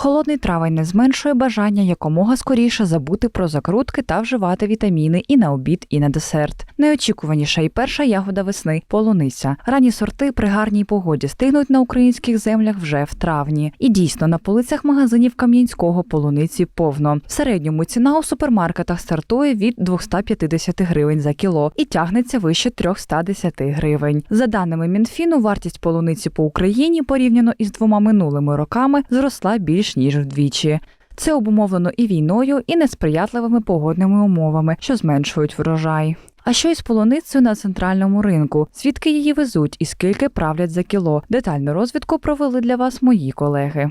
Холодний травень не зменшує бажання якомога скоріше забути про закрутки та вживати вітаміни і на обід, і на десерт. Найочікуваніша і перша ягода весни полуниця. Ранні сорти при гарній погоді стигнуть на українських землях вже в травні. І дійсно на полицях магазинів Кам'янського полуниці повно. В середньому ціна у супермаркетах стартує від 250 гривень за кіло і тягнеться вище 310 гривень. За даними Мінфіну, вартість полуниці по Україні порівняно із двома минулими роками зросла більш ніж вдвічі. Це обумовлено і війною, і несприятливими погодними умовами, що зменшують врожай. А що із полуницею на центральному ринку? Звідки її везуть і скільки правлять за кіло? Детальну розвідку провели для вас мої колеги.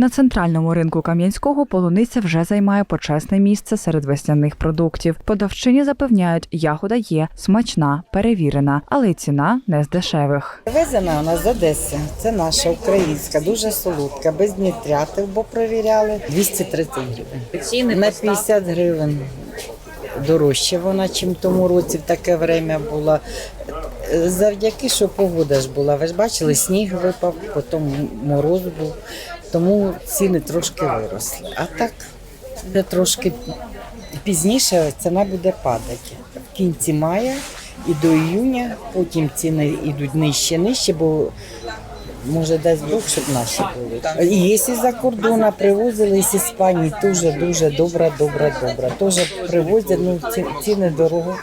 На центральному ринку Кам'янського полуниця вже займає почесне місце серед весняних продуктів. Продавчині запевняють, ягода є смачна, перевірена, але й ціна не з дешевих. Везена у нас з Одеси. Це наша українська, дуже солодка, без нітрятів, бо провіряли. 230 гривень. Ціни На поставки. 50 гривень дорожче вона, чим тому році в таке время була. Завдяки, що погода ж була. Ви ж бачили, сніг випав, потім мороз був, тому ціни трошки виросли. А так, вже трошки пізніше ціна буде падати. В кінці мая і до іюня, потім ціни йдуть нижче, нижче, бо може дасть Бог, щоб наші були. І якщо за кордону привозили з Іспанії, дуже дуже добра, добра, добра. Теж привозять, ну ціни дорого.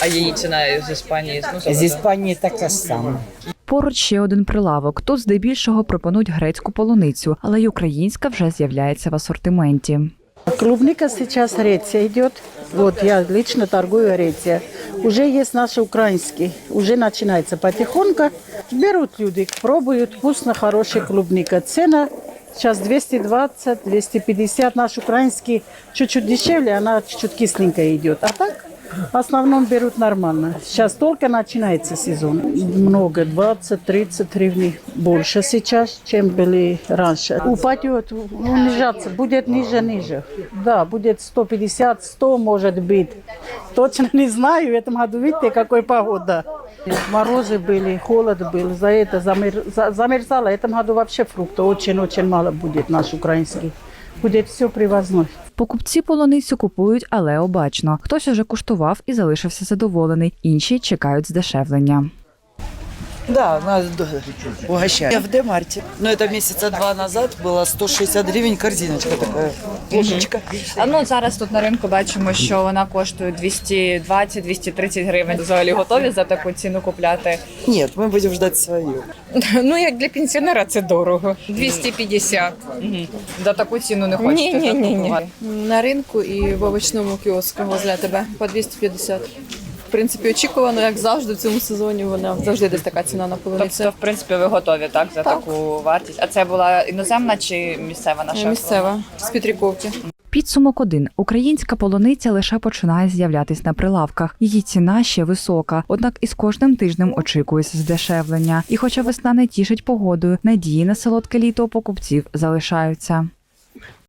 А її ціна з Іспанії ну, З. Іспанії така ж сама. Поруч ще один прилавок. Тут здебільшого пропонують грецьку полуницю, але й українська вже з'являється в асортименті. Клубника сейчас Греция идет. Вот я лично торгую Греция. Уже есть наши украинские. Уже начинается потихоньку. Берут люди, пробуют. Вкусно, хорошая клубника. Цена сейчас 220, 250. Наш украинский чуть-чуть дешевле, она чуть-чуть кисленькая идет. А так в основном берут нормально. Сейчас только начинается сезон. Много, 20-30 гривен больше сейчас, чем были раньше. Упадет, унижаться, будет ниже-ниже. Да, будет 150-100 может быть. Точно не знаю, в этом году видите, какой погода. Морозы были, холод был, за это замер, за- замерзало. В этом году вообще фруктов очень-очень мало будет наш украинский. Будет все привозной. Покупці полуницю купують, але обачно. Хтось уже куштував і залишився задоволений, інші чекають здешевлення. Да, нас д- угощают. Я в Демарте. Но это месяца два назад было 160 гривен корзиночка такая, плошечка. А ну зараз тут на ринку бачимо, що вона коштує 220-230 гривень. Взагалі готові за таку ціну купляти. Нет, мы будем ждать свою. Ну, як для пенсіонера це дорого. 250. За таку ціну не хочете Ні, ні, ні, ні. закупувати? На ринку і в овочному кіоску возле тебе по 250. Принципі, очікувано, як завжди в цьому сезоні. Вона завжди десь така ціна на полуниці. Тобто, в принципі, ви готові так за Так. таку вартість. А це була іноземна чи місцева наша? Місцева з Петріковки. Підсумок один: українська полуниця лише починає з'являтись на прилавках. Її ціна ще висока, однак із кожним тижнем очікується здешевлення. І, хоча весна не тішить погодою, надії на солодке літо у покупців залишаються.